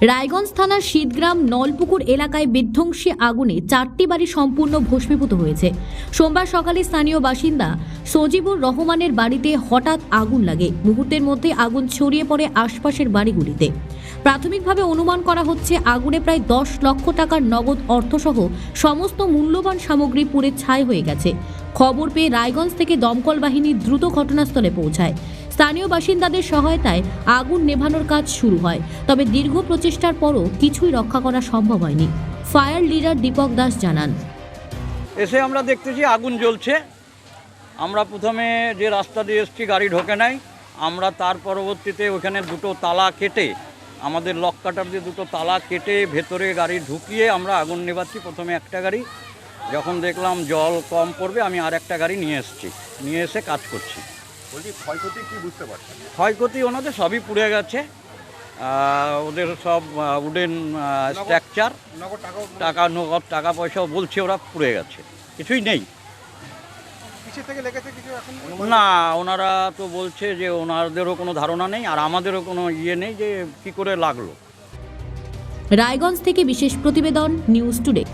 রায়গঞ্জ থানার শীতগ্রাম নলপুকুর এলাকায় বিধ্বংসী আগুনে চারটি বাড়ি সম্পূর্ণ ভস্মীভূত হয়েছে। সোমবার সকালে স্থানীয় বাসিন্দা সজিবুর রহমানের বাড়িতে হঠাৎ আগুন লাগে। মুহূর্তের মধ্যে আগুন ছড়িয়ে পড়ে আশপাশের বাড়িগুলিতে। প্রাথমিকভাবে অনুমান করা হচ্ছে আগুনে প্রায় দশ লক্ষ টাকার নগদ অর্থসহ সমস্ত মূল্যবান সামগ্রী পুড়ে ছাই হয়ে গেছে। খবর পেয়ে রায়গঞ্জ থেকে দমকল বাহিনী দ্রুত ঘটনাস্থলে পৌঁছায়। স্থানীয় বাসিন্দাদের সহায়তায় আগুন নেভানোর কাজ শুরু হয়, তবে দীর্ঘ প্রচেষ্টার পরও কিছুই রক্ষা করা সম্ভব হয়নি। ফায়ার লিডার দীপক দাস জানান। এসে আমরা দেখতেছি আগুন জ্বলছে। আমরা প্রথমে যে রাস্তা দিয়ে এসছি গাড়ি ঢোকে নাই। আমরা তার পরবর্তীতে ওখানে দুটো তালা কেটে আমাদের লক কাটার দিয়ে দুটো তালা কেটে ভেতরে গাড়ি ঢুকিয়ে আমরা আগুন নেভাচ্ছি প্রথমে একটা গাড়ি। যখন দেখলাম জল কম পড়বে আমি আর একটা গাড়ি নিয়ে এসেছি। নিয়ে এসে কাজ করছি। বলছি ক্ষয়ক্ষতি কি বুঝতে পারছেন? ক্ষয়ক্ষতি ওনাদের সবই পুড়ে গেছে। ওদের সব উডেন স্ট্রাকচার টাকা নগদ টাকা পয়সাও বলছে ওরা পুড়ে গেছে। কিছুই নেই। কিসের থেকে লেগেছে কিছু এখন না ওনারা তো বলছে যে ওনাদেরও কোনো ধারণা নেই আর আমাদেরও কোনো ইয়ে নেই যে কি করে লাগল। রায়গঞ্জ থেকে বিশেষ প্রতিবেদন নিউজ টুডে।